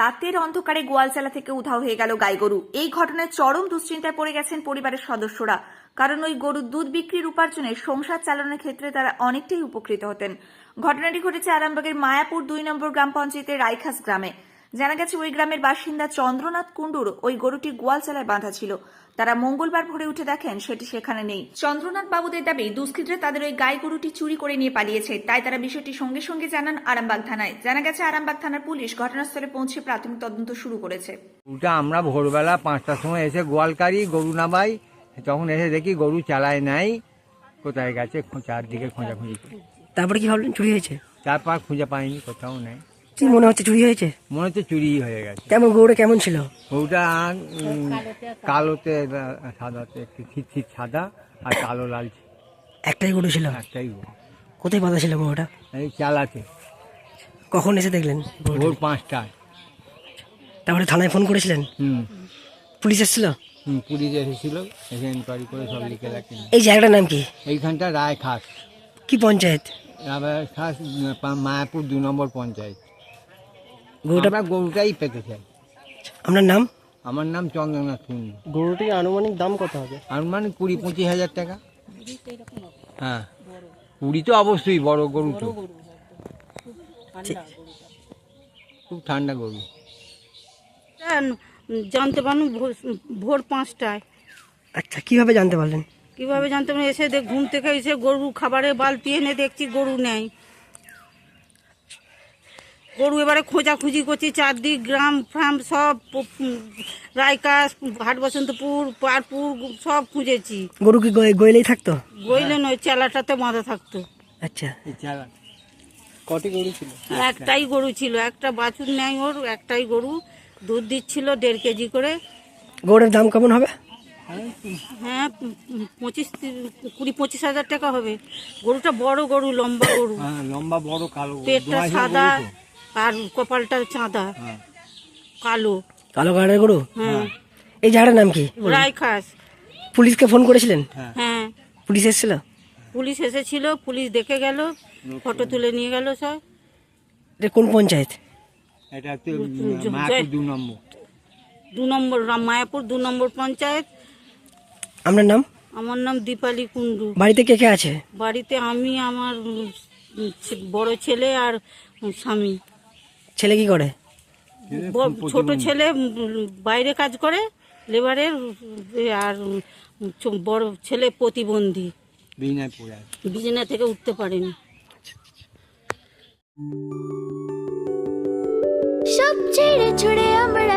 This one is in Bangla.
রাতের অন্ধকারে গোয়ালচালা থেকে উধাও হয়ে গেল গাই গরু এই ঘটনায় চরম দুশ্চিন্তায় পড়ে গেছেন পরিবারের সদস্যরা। কারণ ওই গরুর দুধ বিক্রির উপার্জনে সংসার চালানোর ক্ষেত্রে তারা অনেকটাই উপকৃত হতেন। ঘটনাটি ঘটেছে আরামবাগের মায়াপুর দুই নম্বর গ্রাম পঞ্চায়েতের রাইখাস গ্রামে। জানা গেছে ওই গ্রামের বাসিন্দা চন্দ্রনাথ কুণ্ডুর ওই গরুটি গোয়ালচালায় বাঁধা ছিল। তারা মঙ্গলবার ভোরে উঠে দেখেন সেটি সেখানে নেই। চন্দ্রনাথ বাবুদের দাবি দুষ্কৃতীরা তাদের ওই গাই গরুটি চুরি করে নিয়ে পালিয়েছে। তাই তারা বিষয়টি সঙ্গে সঙ্গে জানান আরামবাগ থানায়। জানা গেছে আরামবাগ থানার পুলিশ ঘটনাস্থলে পৌঁছে প্রাথমিক তদন্ত শুরু করেছে। আমরা ভোরবেলা পাঁচটার সময় এসে গোয়ালকারি গরু নামাই। তখন এসে দেখি গরু চালায় নাই কোথায় গেছে খো- চারদিকে খোঁজাখুঁজি করি। তারপরে কি ভাবলেন চুরি হয়েছে? চার পাঁচ খুঁজে পাইনি কোথাও নেই। কি মনে হচ্ছে চুরি হয়েছে? মনে হচ্ছে চুরি হয়ে গেছে। কেমন গরুটা কেমন ছিল? উম, কালোতে সাদাতে একটু ছিট ছিট সাদা আর কালো লাল একটাই গরু ছিল? একটাই গরু। কোথায় বাঁধা ছিল গরুটা? এই চালাতে। কখন এসে দেখলেন? ভোর পাঁচটায়। তারপরে থানায় ফোন করেছিলেন? হুম। পুলিশ এসেছিল? হুম, পুলিশ এসেছিল এসে ইনকোয়ারি করে সব লিখে রাখি এই জায়গাটার নাম কি? এইখানটা রায় খাস। কি পঞ্চায়েত? আবার খাস মায়াপুর দু নম্বর পঞ্চায়েত। গরুটা আমরা গরুটাই পেতে চাই। আপনার নাম? আমার নাম চন্দ্রনাথ কুন্ডু গরুটির আনুমানিক দাম কত হবে? আর মানে কুড়ি পঁচিশ হাজার টাকা। হ্যাঁ। কুড়ি তো অবশ্যই বড় গরু তো। খুব ঠান্ডা গরু। হ্যাঁ, জানতে পারলাম ভোর- ভোর পাঁচটায়। আচ্ছা কীভাবে জানতে পারলেন? কীভাবে জানতে পারলাম? এসে দেখ ঘুম থেকে এসে গরু খাবারে বালতি এনে দেখছি গরু নেই। গরু এবারে খোঁজাখুঁজি করছি চারদিক গ্রাম ফ্রাম সব উম, হাট বসন্তপুর পারপুর সব খুঁজেছি। গরু কি গয়ে- গয়েলেই থাকতো? গইলে নয় চেলাটাতে বাঁধা থাকতো। আচ্ছা। কটি গরু ছিল? একটাই গরু ছিল একটা বাছুর নেই ওর একটাই গরু দুধ দিচ্ছিল দেড় কেজি করে। গরুর দাম কেমন হবে? হ্যাঁ পঁচিশ কুড়ি পঁচিশ হাজার টাকা হবে। গরুটা বড় গরু লম্বা গরু। হ্যাঁ লম্বা বড় কালো পেটটা সাদা। আর কপালটা চাঁদা হ্যাঁ। কালো। কালো কালারের গরু? হ্যাঁ। এই জায়গাটার নাম কি? রায় খাস পুলিশকে ফোন করেছিলেন? হ্যাঁ। পুলিশ এসেছিল? পুলিশ এসেছিল পুলিশ দেখে গেল ফটো তুলে নিয়ে গেল সব। এটা কোন পঞ্চায়েত? এটা দু নম্বর। দু নম্বর রাম- মায়াপুর দু নম্বর পঞ্চায়েত। আপনার নাম? আমার নাম দীপালি কুণ্ডু। বাড়িতে কে কে আছে? বাড়িতে আমি আমার ছে- বড় ছেলে আর স্বামী। ছেলে কি করে? ছোট ছেলে বাইরে কাজ করে লেবারের আর বড় ছেলে প্রতিবন্ধী। বিছানা থেকে উঠতে পারেনি। সব ছেড়ে ছুড়ে আমরা